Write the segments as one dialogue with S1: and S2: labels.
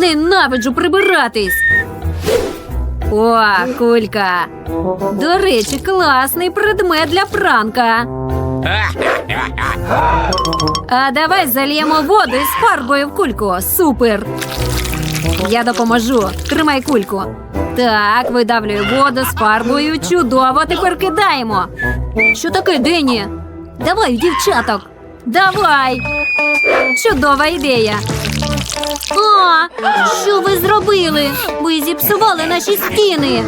S1: Ненавиджу прибиратись. О, кулька. До речі, класний предмет для пранка. А давай зальємо воду із фарбою в кульку. Супер. Я допоможу. Тримай кульку. Так, видавлюю воду з фарбою. Чудово, тепер кидаємо. Що таке, Дені? Давай, дівчаток. Давай. Чудова ідея. А, що ви зробили? Ви зіпсували наші стіни.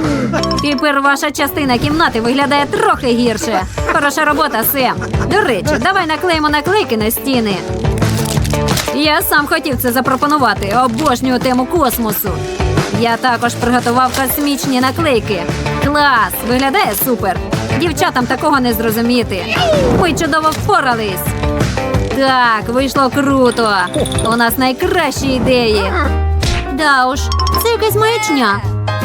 S1: Тепер ваша частина кімнати виглядає трохи гірше. Хороша робота, Сем. До речі, давай наклеїмо наклейки на стіни. Я сам хотів це запропонувати. Обожнюю тему космосу. Я також приготував космічні наклейки. Клас! Виглядає супер. Дівчатам такого не зрозуміти. Ми чудово впорались. Так, вийшло круто. У нас найкращі ідеї. Да уж, це якась маячня.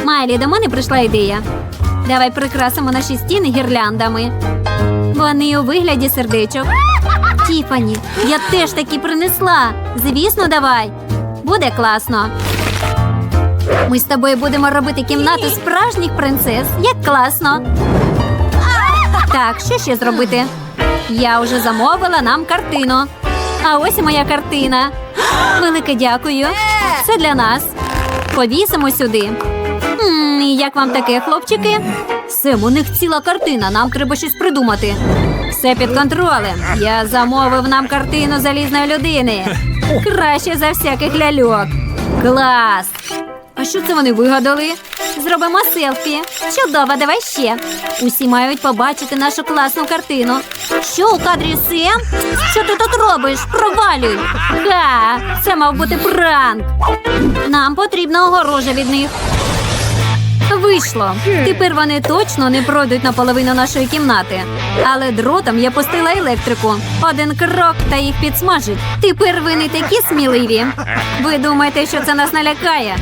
S1: Майлі, до мене прийшла ідея. Давай прикрасимо наші стіни гірляндами. Вони у вигляді сердечок. Тіфані, я теж такі принесла. Звісно, давай. Буде класно. Ми з тобою будемо робити кімнату справжніх принцес. Як класно. Так, що ще зробити? Я вже замовила нам картину. А ось і моя картина. Велике дякую. Це для нас. Повісимо сюди. М, як вам таке, хлопчики? Сем, у них ціла картина. Нам треба щось придумати. Все під контролем. Я замовив нам картину залізної людини. Краще за всяких ляльок. Клас! А що це вони вигадали? Зробимо селфі. Чудово, давай ще. Усі мають побачити нашу класну картину. Що у кадрі Сем? Що ти тут робиш? Провалюй. Ха, це мав бути пранк. Нам потрібна огорожа від них. Вийшло. Тепер вони точно не пройдуть наполовину нашої кімнати. Але дротом я пустила електрику. Один крок та їх підсмажить. Тепер ви не такі сміливі. Ви думаєте, що це нас налякає?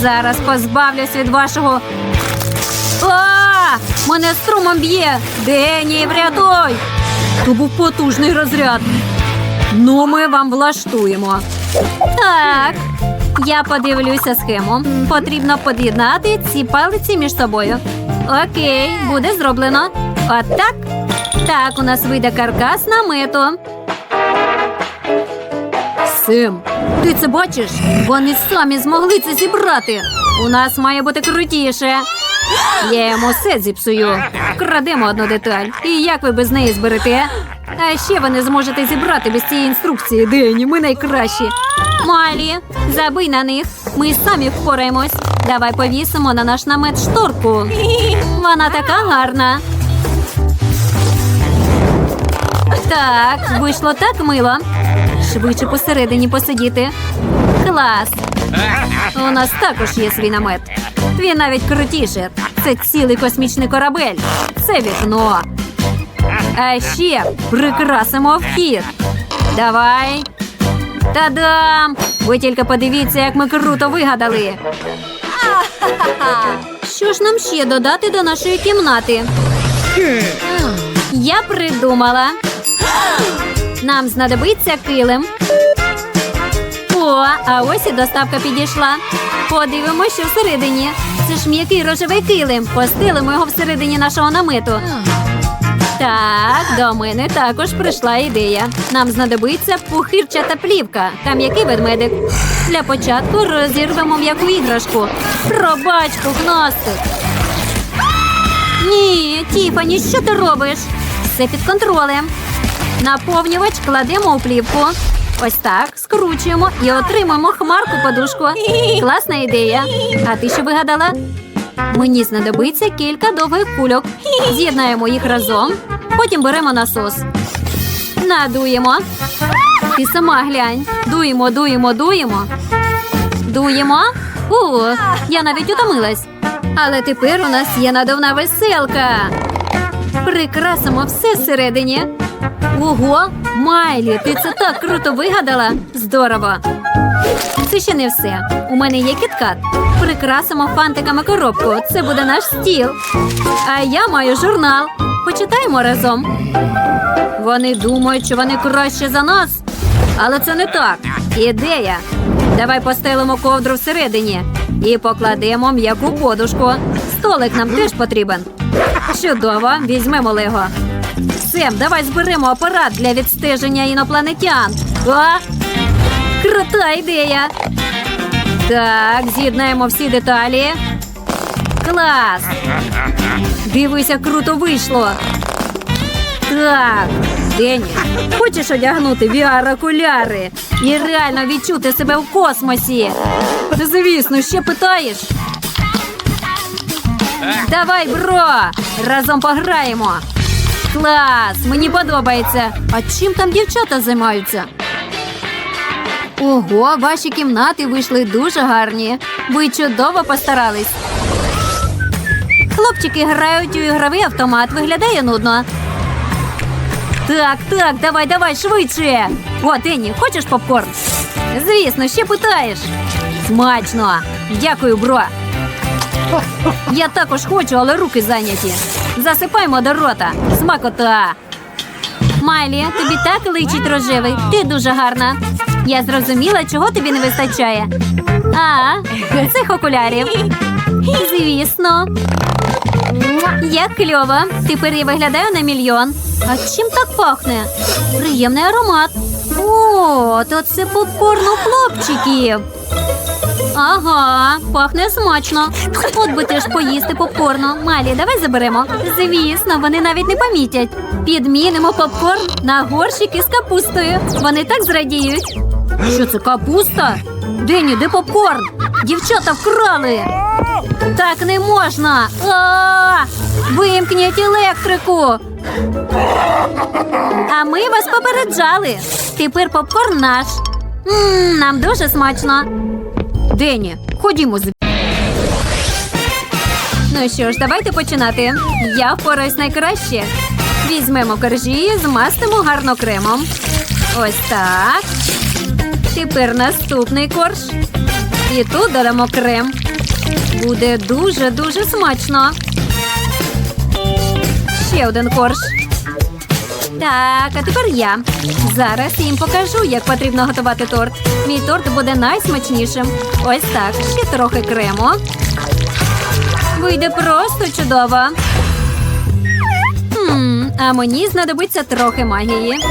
S1: Зараз позбавлюсь від вашого. А! Мене струмом б'є! Дені, врятуй! То був потужний розряд. Ну, ми вам влаштуємо. Так. Я подивлюся схему. Потрібно під'єднати ці палиці між собою. Окей, буде зроблено. Отак. Так, у нас вийде каркас намету. Сим, ти це бачиш? Вони самі змогли це зібрати. У нас має бути крутіше. Я йому все зіпсую. Крадемо одну деталь. І як ви без неї зберете? А ще ви не зможете зібрати без цієї інструкції. Дені, ми найкращі. Малі, забий на них. Ми самі впораємось. Давай повісимо на наш намет шторку. Вона така гарна. Так, вийшло так мило. Швидше посередині посидіти. Клас. У нас також є свій намет. Він навіть крутіше. Це цілий космічний корабель. Це вікно. А ще прикрасимо вхід. Давай. Та-дам! Ви тільки подивіться, як ми круто вигадали. Що ж нам ще додати до нашої кімнати? Я придумала. Нам знадобиться килим. О, а ось і доставка підійшла. Подивимося, що всередині. Це ж м'який рожевий килим. Постелимо його всередині нашого намету. Так, до мене також прийшла ідея. Нам знадобиться пухирчата плівка та м'який ведмедик. Для початку розірвемо м'яку іграшку. Пробач, пухнастик. Ні, Тіфані, що ти робиш? Все під контролем. Наповнювач кладемо у плівку. Ось так, скручуємо і отримаємо хмарку подушку. Класна ідея. А ти що вигадала? Мені знадобиться кілька довгих кульок. З'єднаємо їх разом. Потім беремо насос. Надуємо. Ти сама глянь. Дуємо, дуємо, дуємо. Дуємо. У, я навіть утомилась. Але тепер у нас є надувна веселка. Прикрасимо все всередині. Ого, Майлі, ти це так круто вигадала. Здорово. Це ще не все. У мене є кіткат. Прикрасимо фантиками коробку. Це буде наш стіл. А я маю журнал. Почитаємо разом. Вони думають, що вони краще за нас. Але це не так. Ідея. Давай постелимо ковдру всередині і покладемо м'яку подушку. Столик нам теж потрібен. Чудово, візьмемо Лего. Сем, давай зберемо апарат для відстеження інопланетян. А? Крута ідея. Так, з'єднаємо всі деталі. Клас! Дивися, круто вийшло. Так, Дені, хочеш одягнути VR-окуляри і реально відчути себе в космосі? Звісно, ще питаєш. Давай, бро! Разом пограємо. Клас! Мені подобається. А чим там дівчата займаються? Ого, ваші кімнати вийшли дуже гарні. Ви чудово постарались. Хлопчики грають у ігровий автомат. Виглядає нудно. Так, так, давай, давай, швидше. О, Денні, хочеш попкорн? Звісно, ще питаєш. Смачно. Дякую, бро. Я також хочу, але руки зайняті. Засипаємо до рота. Смакота. Майлі, тобі так личить рожевий. Ти дуже гарна. Я зрозуміла, чого тобі не вистачає. А, цих окулярів. Звісно. Як кльово. Тепер я виглядаю на мільйон. А чим так пахне? Приємний аромат. О, то це попкорн хлопчиків. Ага, пахне смачно. От би теж поїсти попкорну. Малі, давай заберемо. Звісно, вони навіть не помітять. Підмінимо попкорн на горщики з капустою. Вони так зрадіють. Що це капуста? Дені, де попкорн? Дівчата вкрали. Так не можна. Вимкніть електрику. А ми вас попереджали. Тепер попкорн наш. Нам дуже смачно. Дені, ходімо з. Ну що ж, давайте починати. Я впораюсь найкраще. Візьмемо коржі, змастимо гарно кремом. Ось так. Тепер наступний корж. І тут додамо крем. Буде дуже-дуже смачно. Ще один корж. Так, а тепер я. Зараз їм покажу, як потрібно готувати торт. Мій торт буде найсмачнішим. Ось так. Ще трохи крему. Вийде просто чудово. Хм, а мені знадобиться трохи магії.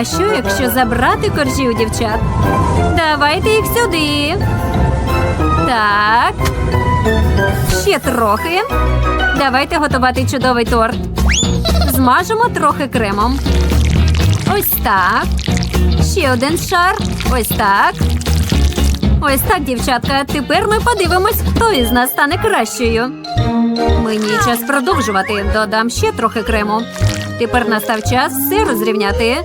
S1: А що, якщо забрати коржі у дівчат? Давайте їх сюди. Так. Ще трохи. Давайте готувати чудовий торт. Змажемо трохи кремом. Ось так. Ще один шар. Ось так. Ось так, дівчатка. Тепер ми подивимось, хто із нас стане кращою. Мені час продовжувати. Додам ще трохи крему. Тепер настав час все розрівняти.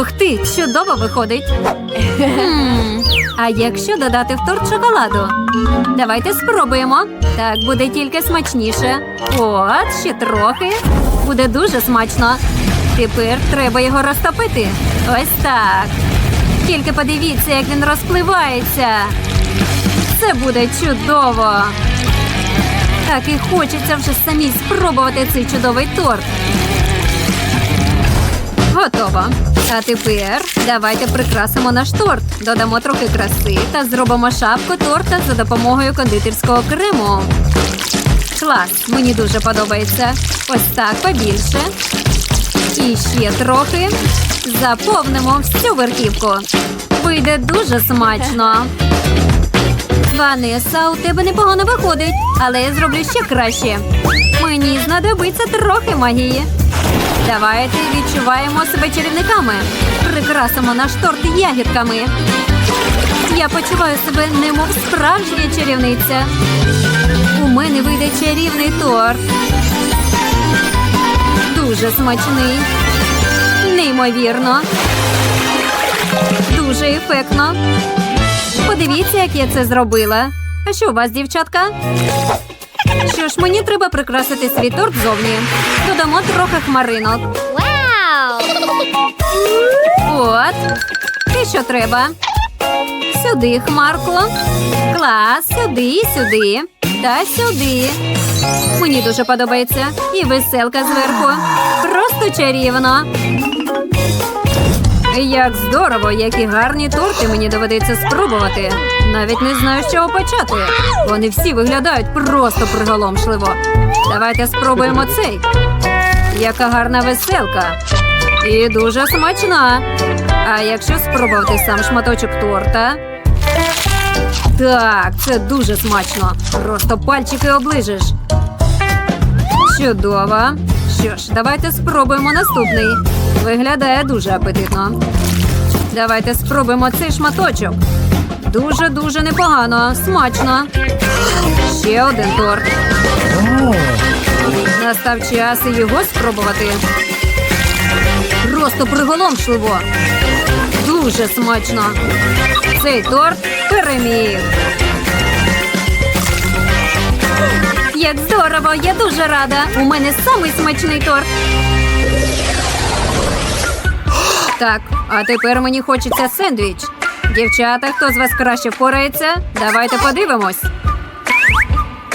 S1: Ух ти, чудово виходить. А якщо додати в торт шоколаду? Давайте спробуємо. Так буде тільки смачніше. От, ще трохи. Буде дуже смачно. Тепер треба його розтопити. Ось так. Тільки подивіться, як він розпливається. Це буде чудово. Так і хочеться вже самі спробувати цей чудовий торт. Готово. А тепер давайте прикрасимо наш торт. Додамо трохи краси та зробимо шапку торта за допомогою кондитерського крему. Клас, мені дуже подобається. Ось так побільше. І ще трохи. Заповнимо всю верхівку. Вийде дуже смачно. Ванеса, у тебе непогано виходить, але я зроблю ще краще. Мені знадобиться трохи магії. Давайте відчуваємо себе чарівниками. Прикрасимо наш торт ягідками. Я почуваю себе немов справжня чарівниця. У мене вийде чарівний торт. Дуже смачний. Неймовірно. Дуже ефектно. Подивіться, як я це зробила. А що у вас, дівчатка? Що ж, мені треба прикрасити свій торт зовні. Додамо трохи хмаринок. Вау! От. І що треба? Сюди хмарку. Клас, сюди, сюди. Та сюди. Мені дуже подобається. І веселка зверху. Просто чарівно. Як здорово, які гарні торти мені доведеться спробувати. Навіть не знаю, з чого почати. Вони всі виглядають просто приголомшливо. Давайте спробуємо цей. Яка гарна веселка. І дуже смачна. А якщо спробувати сам шматочок торта. Так, це дуже смачно. Просто пальчики оближеш. Чудово. Що ж, давайте спробуємо наступний. Виглядає дуже апетитно. Давайте спробуємо цей шматочок. Дуже-дуже непогано, смачно. Ще один торт. Настав час його спробувати. Просто приголомшливо. Дуже смачно. Цей торт переміг. Як здорово, я дуже рада. У мене самий смачний торт. Так, а тепер мені хочеться сендвіч. Дівчата, хто з вас краще впорається? Давайте подивимось.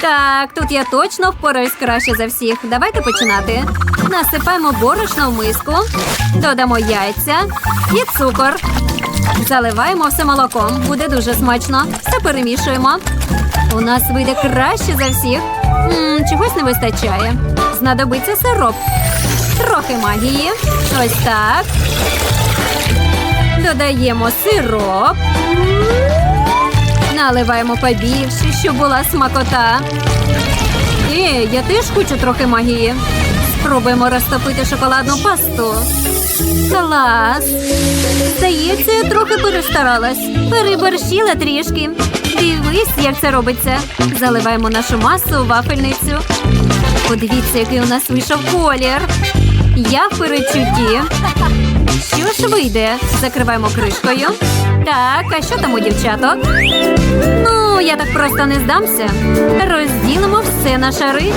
S1: Так, тут я точно впораюсь краще за всіх. Давайте починати. Насипаємо борошно в миску, додамо яйця і цукор. Заливаємо все молоком. Буде дуже смачно. Все перемішуємо. У нас вийде краще за всіх. м чогось не вистачає. Знадобиться сироп. Трохи магії. Ось так. Додаємо сироп. Наливаємо побільше, щоб була смакота. Е, я теж хочу трохи магії. Спробуємо розтопити шоколадну пасту. Клас! Здається, я трохи перестаралась. Переборщила трішки. Дивись, як це робиться. Заливаємо нашу масу у вафельницю. Подивіться, який у нас вийшов колір. Я в передчутті. Що ж вийде? Закриваємо кришкою. Так, а що там у дівчаток? Ну, я так просто не здамся. Розділимо все на шари.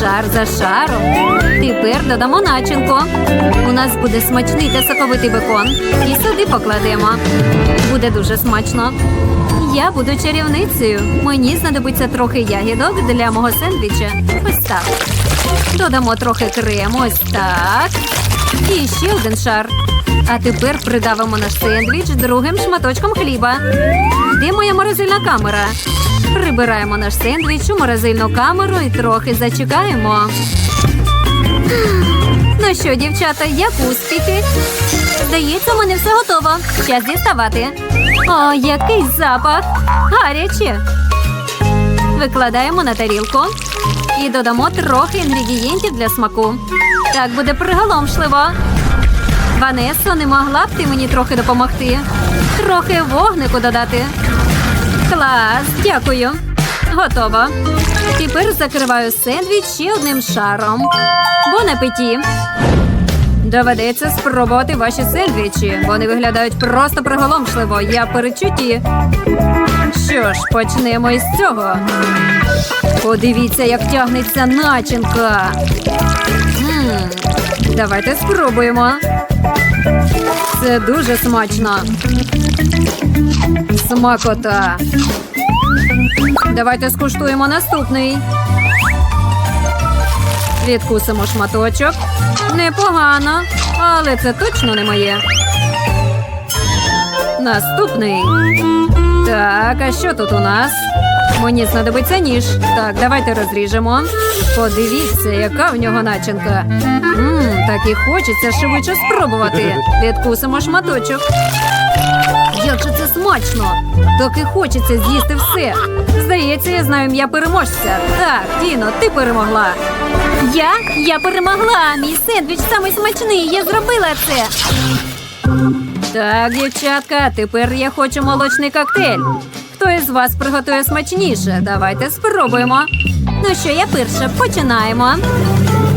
S1: Шар за шаром. Тепер додамо начинку. У нас буде смачний та соковитий бекон. І сюди покладемо. Буде дуже смачно. Я буду чарівницею. Мені знадобиться трохи ягідок для мого сендвіча. Ось так. Додамо трохи крему. Ось так. І ще один шар. А тепер придавимо наш сендвіч другим шматочком хліба. Де моя морозильна камера? Прибираємо наш сендвіч у морозильну камеру і трохи зачекаємо. Ну що, дівчата, як успіхи? Здається, мене все готово. Час діставати. О, який запах! Гаряче. Викладаємо на тарілку і додамо трохи інгредієнтів для смаку. Так буде приголомшливо. Ванесо, не могла б ти мені трохи допомогти? Трохи вогнику додати. Клас, дякую. Готово. Тепер закриваю сендвіч ще одним шаром. Бон апеті. Доведеться спробувати ваші сендвічі. Вони виглядають просто приголомшливо. Я в перечутті. Що ж, почнемо із цього. Подивіться, як тягнеться начинка. М, Давайте спробуємо. Це дуже смачно. Смакота. Давайте скуштуємо наступний. Відкусимо шматочок. Непогано, але це точно не моє. Наступний. Так, а що тут у нас? Мені знадобиться ніж. Так, давайте розріжемо. Подивіться, яка в нього начинка. Мм, так і хочеться швидше спробувати. Відкусимо шматочок. Як же це смачно! Так і хочеться з'їсти все. Здається, я знаю ім'я переможця. Так, Тіно, ти перемогла. Я? Я перемогла. Мій сендвіч самий смачний. Я зробила це. Так, дівчатка, тепер я хочу молочний коктейль. Хто із вас приготує смачніше? Давайте спробуємо. Ну що, я перша, починаємо.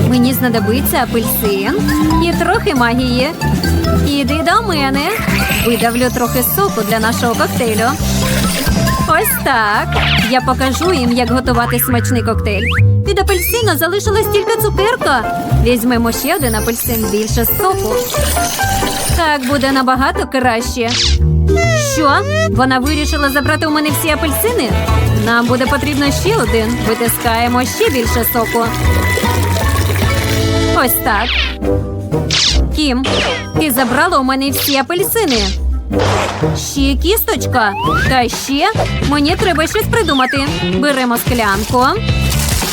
S1: Мені знадобиться апельсин і трохи магії. Іди до мене. Видавлю трохи соку для нашого коктейлю. Ось так. Я покажу їм, як готувати смачний коктейль. Від апельсина залишилась тільки цукерка. Візьмемо ще один апельсин більше соку. Так буде набагато краще. Що? Вона вирішила забрати у мене всі апельсини? Нам буде потрібно ще один. Витискаємо ще більше соку. Ось так. Кім, ти забрала у мене всі апельсини. Ще кісточка. Та ще мені треба щось придумати. Беремо склянку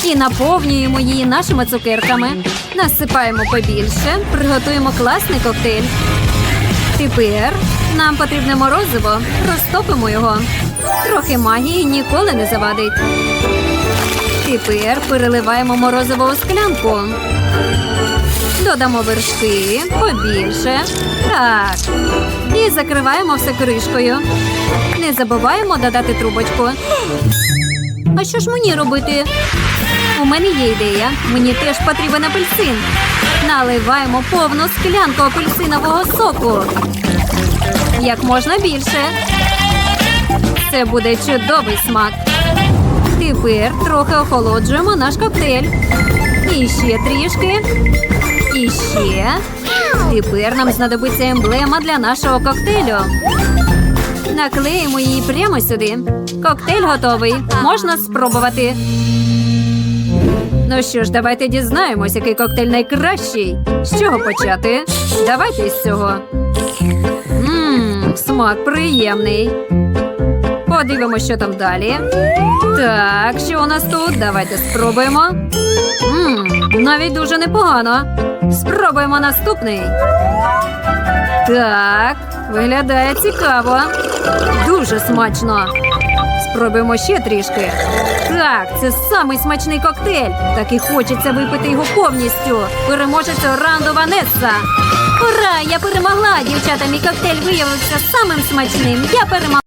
S1: і наповнюємо її нашими цукерками. Насипаємо побільше, приготуємо класний коктейль. Тепер нам потрібне морозиво. Розтопимо його. Трохи магії ніколи не завадить. Тепер переливаємо морозиво у склянку. Додамо вершки побільше. Так. І закриваємо все кришкою. Не забуваємо додати трубочку. А що ж мені робити? У мене є ідея. Мені теж потрібен апельсин. Наливаємо повну склянку апельсинового соку. Як можна більше. Це буде чудовий смак. Тепер трохи охолоджуємо наш коктейль. І ще трішки. І ще. Тепер нам знадобиться емблема для нашого коктейлю. Наклеїмо її прямо сюди. Коктейль готовий. Можна спробувати. Ну що ж, давайте дізнаємось, який коктейль найкращий. З чого почати? Давайте з цього. Ммм, смак приємний. Подивимося, що там далі. Так, що у нас тут? Давайте спробуємо. Ммм, навіть дуже непогано. Спробуємо наступний. Так, виглядає цікаво. Дуже смачно. Спробуємо ще трішки. Так, це самий смачний коктейль. Так і хочеться випити його повністю. Переможець Оранду Ванесса. Ура! Я перемогла! Дівчата, мій коктейль виявився самим смачним. Я перемогла.